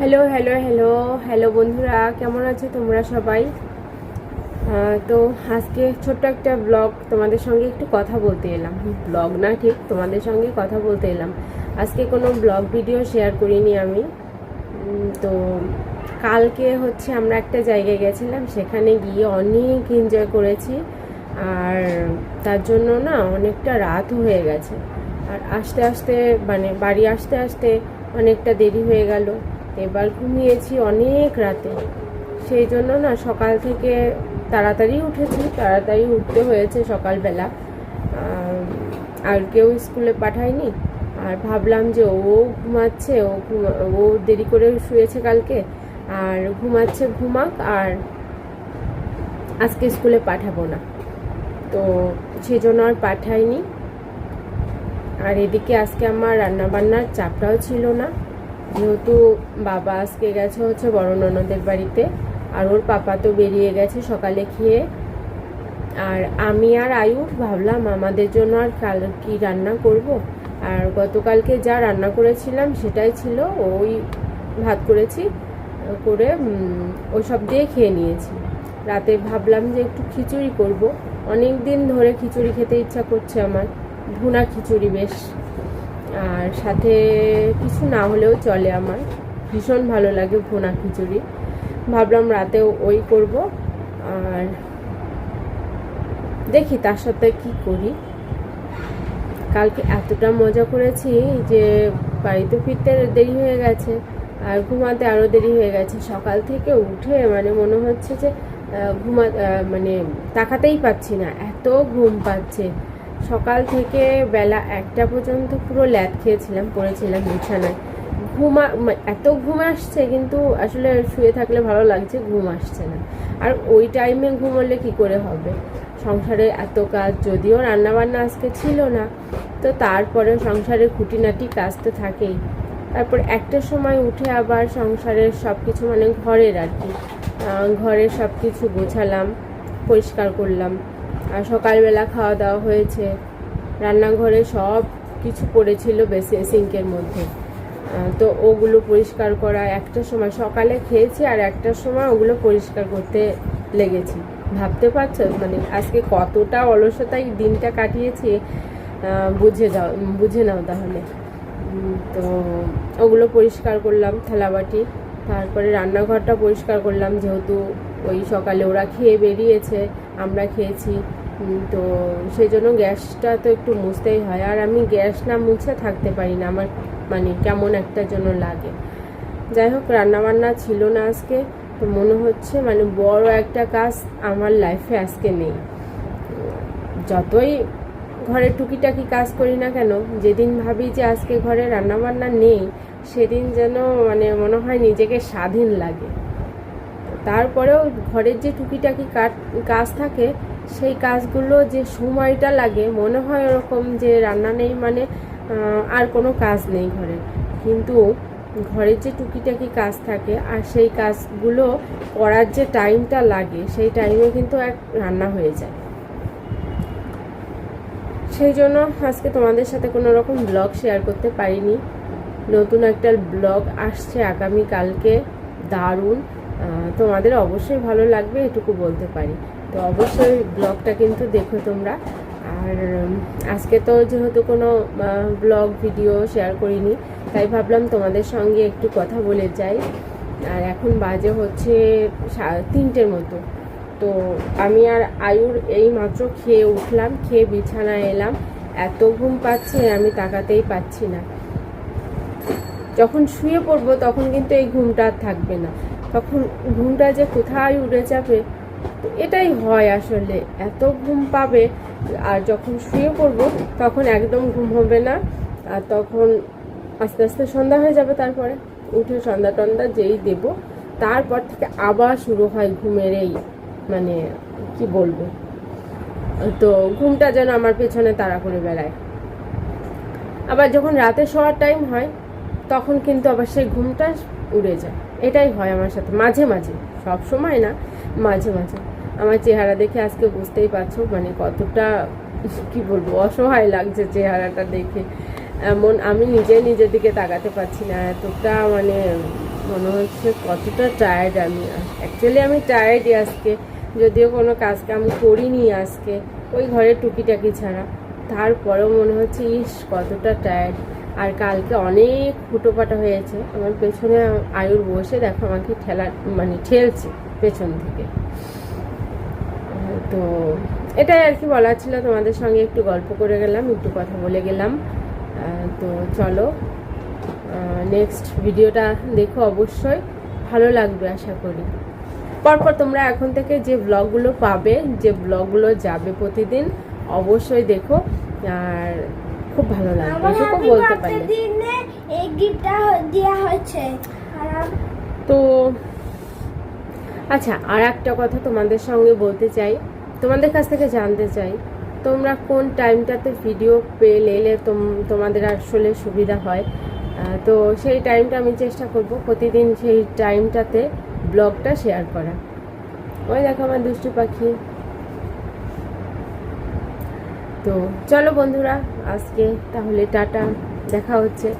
Hello hello hello hello বন্ধুরা, কেমন আছো তোমরা সবাই? তো আজকে ছোট্ট একটা ব্লগ তোমাদের সঙ্গে একটু কথা বলতে এলাম। ব্লগ না ঠিক, তোমাদের সঙ্গে কথা বলতে এলাম। আজকে কোনো ব্লগ ভিডিও শেয়ার করিনি আমি। তো কালকে হচ্ছে আমরা একটা জায়গায় গেছিলাম, সেখানে গিয়ে অনেক এনজয় করেছি। আর তার জন্য না অনেকটা রাত হয়ে গেছে। আর আস্তে আস্তে মানে বাড়ি আসতে আসতে অনেকটা দেরি হয়ে গেল। এবার ঘুমিয়েছি অনেক রাতে। সেই জন্য না সকাল থেকে তাড়াতাড়ি উঠেছি। তাড়াতাড়ি উঠতে হয়েছে সকালবেলা। আর কেউ স্কুলে পাঠায়নি। আর ভাবলাম যে ও ঘুমাচ্ছে, ও ও দেরি করে শুয়েছে কালকে। আর ঘুমাচ্ছে, ঘুমাক, আর আজকে স্কুলে পাঠাবো না। তো সেই জন্য আর পাঠাইনি আর এদিকে আজকে আমার রান্নাবান্নার চাপটাও ছিল না। যেহেতু বাবা আজকে গেছে হচ্ছে বড় ননদের বাড়িতে আর ওর পাপা তো বেরিয়ে গেছে সকালে খেয়ে। আর আমি আর আয়ুষ ভাবলাম আমাদের জন্য আর কাল কি রান্না করব? আর গতকালকে যা রান্না করেছিলাম সেটাই ছিল ওই ভাত করেছি করে উম, ওই সব দিয়ে খেয়ে নিয়েছি। রাতে ভাবলাম যে একটু খিচুড়ি করব। অনেক দিন ধরে খিচুড়ি খেতে ইচ্ছা করছে আমার। ভুনা খিচুড়ি বেশ। আর সাথে কিছু না হলেও চলে আমার। ভীষণ ভালো লাগে ভোনা খিচুড়ি। ভাবলাম রাতেও ওই করব। আর দেখি তার সাথে কি করি। কালকে এতটা মজা করেছি যে বাড়িতে ফিরতে দেরি হয়ে গেছে আর ঘুমাতে আরও দেরি হয়ে গেছে। সকাল থেকে উঠে মানে মনে হচ্ছে যে ঘুমা মানে তাকাতেই পাচ্ছি না। এত ঘুম পাচ্ছে। সকাল থেকে বেলা একটা পর্যন্ত পুরো ল্যাদ খেয়েছিলাম, পড়েছিলাম বিছানায়। ঘুমা এত ঘুম আসছে কিন্তু আসলে শুয়ে থাকলে ভালো লাগছে, ঘুম আসছে না। আর ওই টাইমে ঘুমোলে কি করে হবে? সংসারে এত কাজ, যদিও রান্নাবান্না আজকে ছিল না, তো তারপরে সংসারের খুঁটিনাটি কাজ তো থাকেই। তারপর একটা সময় উঠে আবার সংসারের সব কিছু মানে ঘরের আর কি। ঘরের সব কিছু গোছালাম, পরিষ্কার করলাম। সকালবেলা খাওয়া দাওয়া হয়েছে। রান্নাঘরে সব কিছু পড়েছিল বেশি সিঙ্কের মধ্যে। তো ওগুলো পরিষ্কার করা একটা সময় সকালে খেয়েছি আর একটা সময় ওগুলো পরিষ্কার করতে লেগেছি। ভাবতে পারছ? মানে আজকে কতটা অলসতায় দিনটা কাটিয়েছি বুঝে যাও, বুঝে নাও তাহলে। তো ওগুলো পরিষ্কার করলাম, থালাবাটি। তারপরে রান্নাঘরটা পরিষ্কার করলাম, যেহেতু ওই সকালে ওরা খেয়ে বেরিয়েছে, আমরা খেয়েছি। তো সেই জন্য গ্যাসটা তো একটু মুছতেই হয়। আর আমি গ্যাস না মুছে থাকতে পারি না, আমার মানে কেমন একটা জন্য লাগে। যাই হোক, রান্নাবান্না ছিল না আজকে, তো মনে হচ্ছে মানে বড় একটা কাজ আমার লাইফে আজকে নেই। যতই ঘরে টুকিটাকি কাজ করি না কেন, যেদিন ভাবি যে আজকে ঘরে রান্নাবান্না নেই, সেদিন যেন মানে মনে হয় নিজেকে স্বাধীন লাগে। তারপরেও ঘরের যে টুকিটাকি কাট- কাজ থাকে সেই কাজগুলো যে সময়টা লাগে, মনে হয় ওরকম যে রান্না নেই মানে আর কোনো কাজ নেই ঘরে। কিন্তু ঘরের যে টুকিটাকি কাজ থাকে আর সেই কাজগুলো করার যে টাইমটা লাগে, সেই টাইমে কিন্তু এক রান্না হয়ে যায়। সেই জন্য আজকে তোমাদের সাথে কোনো রকম ব্লগ শেয়ার করতে পারিনি। নতুন একটা ব্লগ আসছে আগামী কালকে দারুণ তোমাদের অবশ্যই ভালো লাগবে, এটুকু বলতে পারি। তো অবশ্যই ব্লগটা কিন্তু দেখো তোমরা। আর আজকে তো যেহেতু কোনো ব্লগ, ভিডিও শেয়ার করিনি, তাই ভাবলাম তোমাদের সঙ্গে একটু কথা বলে যাই। আর এখন বাজে হচ্ছে তিনটের মতো। তো আমি আর আয়ুর এই মাত্র খেয়ে উঠলাম, খেয়ে বিছানায় এলাম। এত ঘুম পাচ্ছে আমি তাকাতেই পাচ্ছি না। যখন শুয়ে পড়ব তখন কিন্তু এই ঘুমটা আর থাকবে না। তখন ঘুমটা যে কোথায় উড়ে যাবে এটাই হয় আসলে। এত ঘুম পাবে, আর যখন শুয়ে পড়ব, তখন একদম ঘুম হবে না, আর তখন আস্তে আস্তে সন্ধ্যা হয়ে যাবে তারপরে উঠে সন্ধ্যা টন্ধা যেই দেব, তারপর থেকে আবার শুরু হয় ঘুমের এই মানে কি বলব? তো ঘুমটা যেন আমার পেছনে তাড়া করে বেড়ায়। আবার যখন রাতে শোয়ার টাইম হয়, তখন কিন্তু আবার সেই ঘুমটা উড়ে যায়। এটাই হয় আমার সাথে, মাঝে মাঝে, সব সময় না মাঝে মাঝে। আমার চেহারা দেখে আজকে বুঝতেই পারছ মানে কতটা, কি বলব, অসহায় লাগছে চেহারাটা দেখে। এমন আমি নিজে নিজের দিকে তাকাতে পারছি না, এতটা মানে মনে হচ্ছে কতটা টায়ার্ড আমি। অ্যাকচুয়ালি আমি টায়ার্ডই আজকে, যদিও কোনো কাজ কাম করিনি আজকে, ওই ঘরে টুকিটাকি ছাড়া। তারপরেও মনে হচ্ছে, ইস, কতটা টায়ার্ড আর কালকে অনেক ফুটোপাটা হয়েছে, আমার পেছনে আয়ুর বসে দেখো আমাকে ঠেলা মানে ঠেলছে। পেছন থেকে। তো এটাই আর কি বলার ছিল। তোমাদের সঙ্গে একটু গল্প করে গেলাম একটু কথা বলে গেলাম। তো চলো নেক্সট ভিডিওটা দেখো অবশ্যই। ভালো লাগবে আশা করি। পরপর তোমরা এখন থেকে যে ব্লগগুলো পাবে যে ব্লগগুলো যাবে প্রতিদিন অবশ্যই দেখো। আর খুব ভালো লাগবে এটুকু বলতে তো আচ্ছা আর একটা কথা তোমাদের সঙ্গে বলতে চাই। তোমাদের কাছ থেকে জানতে চাই, তোমরা কোন টাইমটাতে ভিডিও পেলে এলে তোম- তোমাদের আসলে সুবিধা হয়? তো সেই টাইমটা আমি চেষ্টা করব প্রতিদিন সেই টাইমটাতে ব্লগটা শেয়ার করা ওই দেখো আমার দুষ্টু পাখি। তো চলো বন্ধুরা, আজকে তাহলে টাটা, দেখা হচ্ছে।